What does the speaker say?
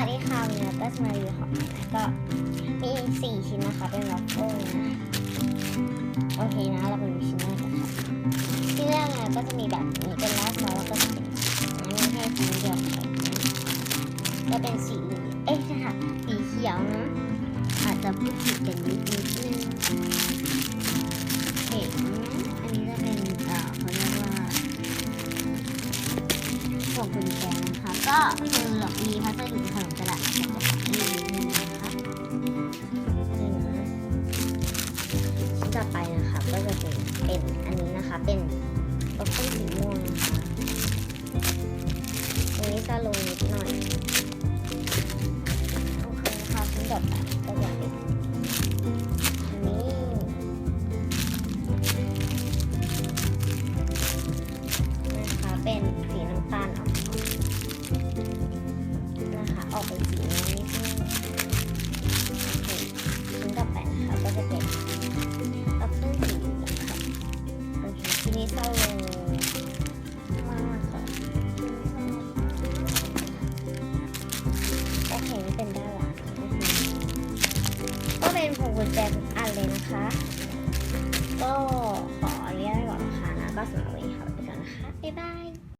สวัสดีค่ะวันนี้เราก็จะมารีวิวของนะก็มีสี่ชิ้นนะคะ เป็นวัฟเฟิลนะโอเคนะ เราเป็นชิ้นแรกกันค่ะชิ้นแรกนะก็จะมีแบบนี้เป็นลาดซอสแล้วก็จะเป็นนะมีแค่ชิ้นเดียวแค่ะก็เป็นสีเองเอ๊ะค่ะสีเขียวนะอาจจะพูดผิดกันนิดนิดนึงเห็นนะอันนี้จะเป็นเอ่อเขาเรียกว่าพวงกุญแจนะคะก็คือหลอกมีพัสดุ ต่อไปนะคะก็จะเป็นเป็นอันนี้นะคะเป็นบัฟเฟิลสีม่วงนะคะตรงนี้จะลงนิดหน่อยโอเคค่ะชิ้นตอไปก็จะเป็นอันนี้นะคะเป็นสีน้ำตาลอ่อนนะคะออกเป็นสีนี้ เป็นด้านหลังก็เป็นพวงกุญแจทุกอันเลยนะคะ ก็ขออนุญาตไว้ก่อนนะคะนะก็สำหรับวันนี้ขอไปก่อนนะคะ บ๊ายบาย